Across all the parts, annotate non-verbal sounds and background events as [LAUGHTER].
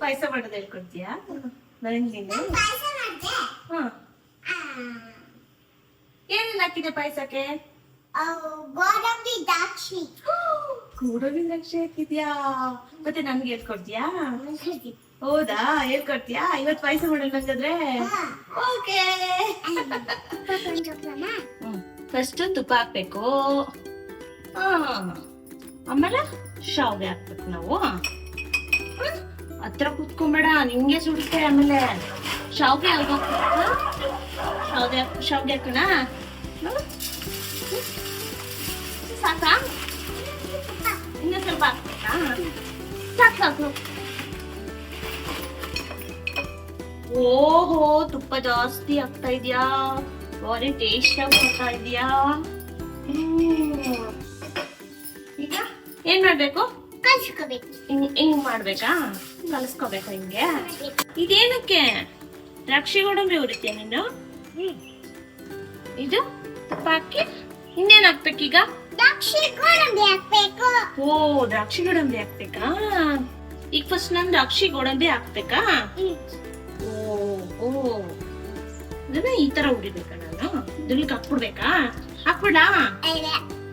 ಪಾಯಸ ಮಾಡೋದು ಹೇಳ್ಕೊಡ್ತೀಯಾ? ನನಗೆ ನೀನು ಹಾ ಏನೆಲ್ಲ ಹಾಕಿದೆ ಪಾಯಸಕ್ಕೆ? ಗೋಡಂಬಿ ದ್ರಾಕ್ಷಿ ಗೋಡಂಬಿ ದ್ರಾಕ್ಷಿ ಹಾಕಿದ್ಯಾ? ಮತ್ತೆ ನನ್ಗೆ ಹೇಳ್ಕೊಡ್ತೀಯಾ? ಹೌದಾ? ಹೇಳ್ಕೊಡ್ತೀಯಾ? ಇವತ್ತು ಪಾಯಸ ಮಾಡೋಣ ಹಂಗಾದ್ರೆ ಓಕೆ. ಫಸ್ಟ್ ತುಪ್ಪ ಹಾಕ್ಬೇಕು. ಹಾ ಆಮೇಲೆ ಶಾವಿಗೆ ಹಾಕ್ಬೇಕು ನಾವು. ಹ್ಮ್. ಹತ್ರ ಕುತ್ಕೊಂಬೇಡ, ನಿಂಗೆ ಸುಡುತ್ತೆ ಆಮೇಲೆ ಶಾವಿಗೆ ಹಾಕ್ಬೇಕು? ಶಾವಿಗೆ ಶಾವಿಗೆ ಹಾಕೋಣ? ಹ್ಮ್. ಸಾಕಾ? ಇನ್ನೂ ಸ್ವಲ್ಪ ಸಾಕು ಸಾಕು. ಓಹೋ, ತುಪ್ಪ ಜಾಸ್ತಿ ಆಗ್ತಾ ಇದೆಯಾ? ಬಾರಿ ಟೇಸ್ಟ್ ಆಗಿ ಇದೆಯಾ? ಈಗ ಏನ್ ಮಾಡ್ಬೇಕು? ಕಲ್ಸ್ಕೋಬೇಕು. ಹಿಂಗ್ ಹಿಂಗ್ ಮಾಡ್ಬೇಕಾ? ಕಲಸ್ಕೋಬೇಕಾ ಹಿಂಗೆ. ಇದೇನಕ್ಕೆ? ದ್ರಾಕ್ಷಿ ಗೋಡಂಬಿ ಉರಿತೀಯ ನೀನು? ಇದು ತುಪ್ಪ ಹಾಕಿ ಇನ್ನೇನ್ ಹಾಕ್ಬೇಕೀಗ ದ್ರಾಕ್ಷಿ ಗೋಡಂಬಿ ಹಾಕ್ಬೇಕು. ಓ ದ್ರಾಕ್ಷಿ ಗೋಡಂಬಿ ಹಾಕ್ಬೇಕಾ? ಈಗ ಫಸ್ಟ್ ನಾನು ದ್ರಾಕ್ಷಿ ಗೋಡಂಬಿ ಹಾಕ್ಬೇಕಾ? ಓ ಓ. ಈ ತರ ಉರಿಬೇಕಾ ನಾನು? ಇದಕ್ಕೆ ಹಾಕ್ಬಿಡ್ಬೇಕಾ? ಹಾಕ್ಬಿಡ್ಲಾ?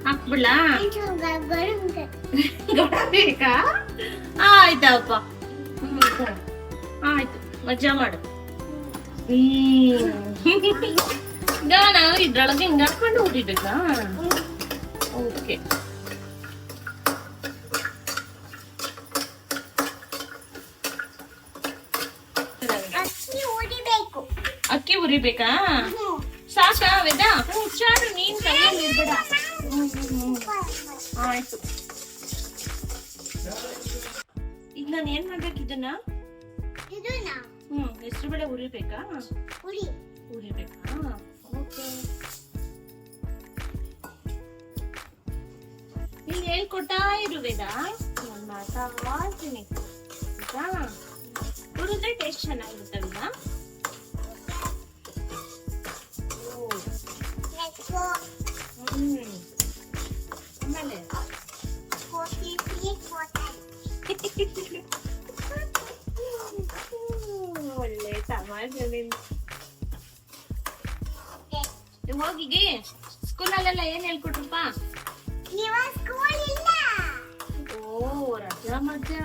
ಹಾಕ್ಬಿಡ್ಲಾ? [LAUGHS] ಬೇಕಾ? ಆಯ್ತಪ್ಪ. ಆಯ್ತು ಮಜಾ ಮಾಡು. ನಾವು ಇದ್ರೊಳಗೆ ಹಿಂಗ ಹಾಕೊಂಡು ಉರಿಬೇಕಾ ಓಕೆ. ಅಕ್ಕಿ ಉರಿಬೇಕು ಸಾಕಾ ವೇದ? ಹುಷಾರು ನೀನ್ ಹ್ಮ್, ಹ್ಮ್. ಆಯ್ತು. ಈಗ ನಾನು ಏನ್ ಮಾಡ್ಬೇಕು ಇದನ್ನ? ಹ್ಮ್ ಹೆಸರು ಬೇಳೆ ಉರಿಬೇಕಾ ಉರಿ ಉರಿಬೇಕಾ ಓಕೆ. ನೀನ್ ಹೇಳ್ಕೊಟ್ಟಾ ಇರು ವೇದ. ನಾನು ಮಾತಾಡ್ತೀನಿ. ಆಯ್ತಾ ಹುರಿದ್ರೆ ಟೇಸ್ಟ್ ಚೆನ್ನಾಗಿರುತ್ತಲ್ವಾ ಒಳ್ಳೆ ತಮಾಷೆ ನಿಂದು ಹೋಗಿಗೆ ಸ್ಕೂಲಲ್ಲೆಲ್ಲ ಏನ್ ಹೇಳ್ಕೊಟ್ರಪ್ಪ? ಓ ರಜಾ ಮಜಾ.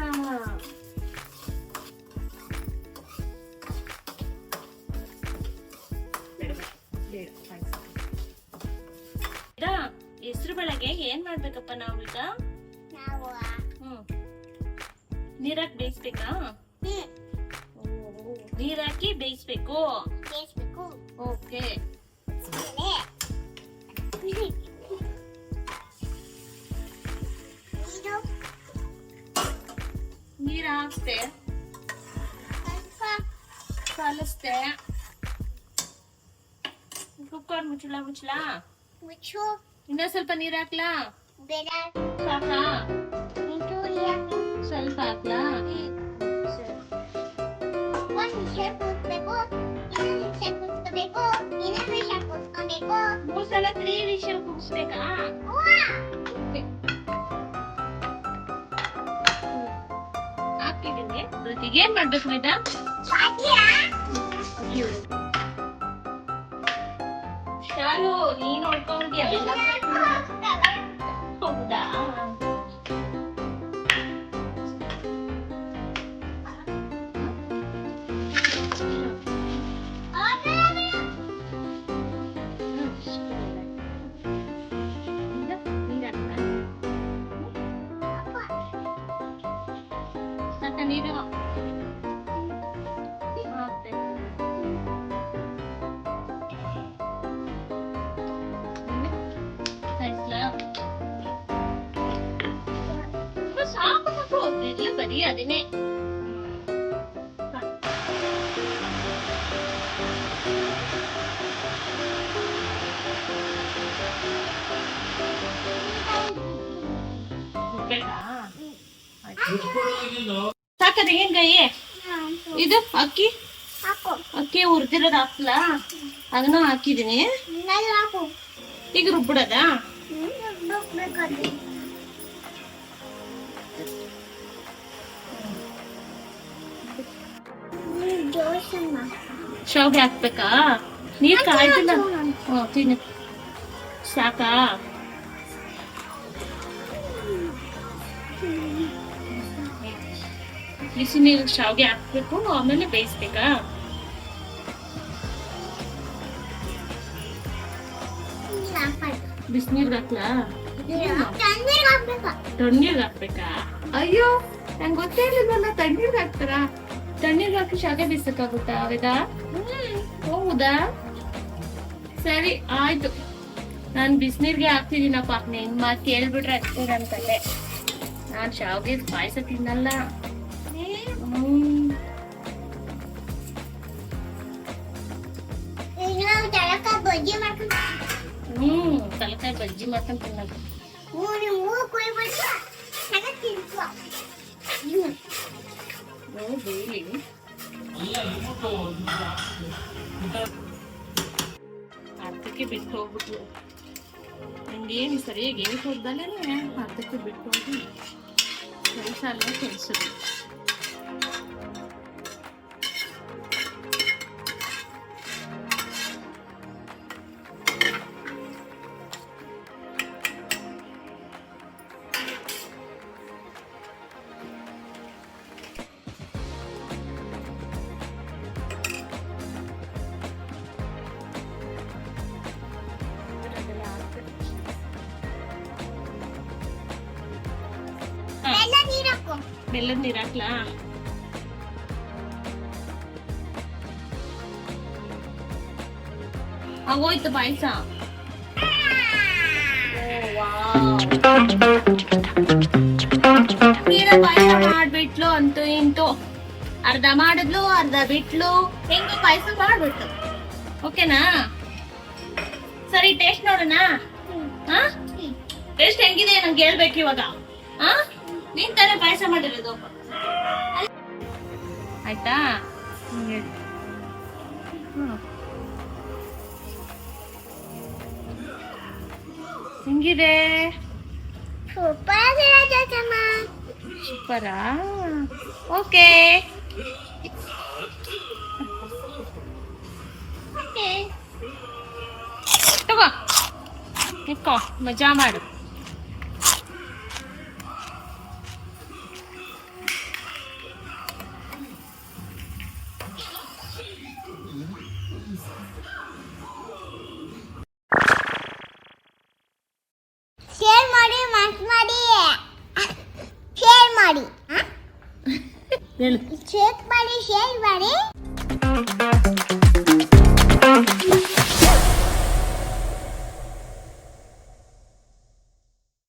ಹೆಸರು ಬೆಳಗ್ಗೆ ಏನ್ ಮಾಡ್ಬೇಕಪ್ಪ ನಾವು ನೀರಾಕಿ ಬೇಯಿಸ್ಬೇಕಾ? ಹ್ಮ್. ನೀರಾಕಿ ಬೇಯಿಸ್ಬೇಕು. ಬೇಯಿಸ್ಬೇಕು. ಓಕೆ. ಆಮೇಲೆ ನೀರು ನೀರ್ ಹಾಕ್ತೆ ಸ್ವಲ್ಪ. ಕಲಿಸ್ತೆ ಕುಕ್ಕರ್ ಮುಚ್ಚಳ ಮುಚ್ಚಳ? ಮುಚ್ಚು. ಇನ್ನೂ ಸ್ವಲ್ಪ ನೀರ್ ಹಾಕ್ಲಾ? ಬೇಡ. ಸಾಕಾ? ಇದು ಯಾಕೆ ಸ್ವಲ್ಪ ಹಾಕ್ಲಾ. ಒಂದ್ ನಿಮಿಷ ಕೂತ್ಬೇಕು ಇನ್ನೊಂದ್ ನಿಮಿಷ ಕೂತ್ಕೋಬೇಕು ಇನ್ನೊಂದ್ ನಿಮಿಷ ಕೂತ್ಕೋಬೇಕು ಮೂರ್ ಸಲ ತ್ರೀ ವಿಷಲ್ ಕುಗ್ಸ್ಬೇಕಾ ಹಾಕಿದ್ದೀನಿ ಋತಿಗೆ ಏನ್ ಮಾಡ್ಬೇಕು ಮೇಡಾ ಶಾಲು ನೀನ್ ನೋಡ್ಕೊಂಡ್ಯ ಸಾಕ ನೀರು ಹಾಕ್ತೆ. ಆಯ್ತಾ? ಸಾಕು ಸಾಕು ಎಲ್ಲ ಬರೀ ಅದನ್ನೇ ತೆಂಗಿನಕಾಯಿ ಇದು ಅಕ್ಕಿ? ಅಕ್ಕಿ ಹುರಿದಿರೋದು ಹಾಕ್ಲಾ? ಅದನ್ನ ಹಾಕಿದೀನಿ. ಈಗ ರುಬ್ಬಿಡದ? ಶಾವಿಗೆ ಹಾಕ್ಬೇಕಾ? ನೀರ್ ಕಾಯ್ತಿಲ್ಲ. ತಿನ್ನ. ಸಾಕಾ? ಬಿಸಿ ನೀರು ಶಾವ್ಗೆ ಹಾಕ್ಬೇಕು ಆಮೇಲೆ ಬೇಯಿಸ್ಬೇಕಾ? ಬಿಸಿನೀರ್ಗೆ ಹಾಕ್ಲಾ? ತಣ್ಣೀರ್ಗೆ ಹಾಕ್ಬೇಕಾ? ಅಯ್ಯೋ ನಂಗೆ ಗೊತ್ತೇ ಇರ್ಲಿಲ್ಲ ತಣ್ಣೀರ್ಗೆ ಹಾಕ್ತಾರಾ? ತಣ್ಣೀರ್ಗೆ ಹಾಕಿ ಶಾವ್ಗೆ ಬೀಸಕ್ಕಾಗುತ್ತಾ ವೇದಾ? ಹೌದಾ? ಸರಿ ಆಯ್ತು. ನಾನು ಬಿಸಿನೀರ್ಗೆ ಹಾಕ್ತಿದ್ದೀನಪ್ಪ ನಿನ್ ಮಾತು ಕೇಳ್ಬಿಟ್ರೆ ಅಷ್ಟೇ ನನ್ ಕತೆ. ನಾನ್ ಶಾವ್ಗೆ ಪಾಯಸ ತಿನ್ನಲ್ಲ. ಬಜ್ಜಿ ಮಾಡ್ಕೊಂಡು ಹ್ಮ್ ತಲಕಾಯಿ ಬಜ್ಜಿ ಮಾಡ್ಕೊಂಡ್ ತಿನ್ನೋದು. ಅರ್ಧಕ್ಕೆ ಬಿಟ್ಟು ಹೋಗ್ಬಿಟ್ಲು ನಿಂಗೇನು ಸರಿಯಾಗಿ ಏನು ಕೊಡ್ದಲ್ಲೇ ಅರ್ಧಕ್ಕೆ ಬಿಟ್ಟು ಹೋಗಿ. ಕೆಲಸ ಅಲ್ಲ ಬೆಲ್ಲದ ನೀರು ಹಾಕ್ಲಾ ಆಗೋಯ್ತು ಪಾಯಸ. ಮಾಡ್ಬಿಟ್ಲು ಅಂತೂ ಇಂತೂ. ಅರ್ಧ ಮಾಡಿದ್ಲು, ಅರ್ಧ ಬಿಟ್ಲು. ಹೆಂಗೋ ಪಾಯಸ ಮಾಡ್ಬಿಟ್ಟು ಓಕೆನಾ? ಸರಿ ಟೇಸ್ಟ್ ನೋಡೋಣ. ಟೇಸ್ಟ್ ಹೆಂಗಿದೆ ನಂಗೆ ಹೇಳ್ಬೇಕು ಇವಾಗ. ಹಾ? ನೀನ್ ತಾನೇ ಪಾಯಸ ಮಾಡಿರೋದು. ಆಯ್ತಾ. ಹೆಂಗಿದೆ? Super okay. ತಗೋ. ಇಕ್ಕೋ ಮಜಾ ಮಾಡು. ಮಾಡಿ. ಹೇಳು. ಶೇಕ್ ಮಾಡಿ ಶೇರ್ ಮಾಡಿ.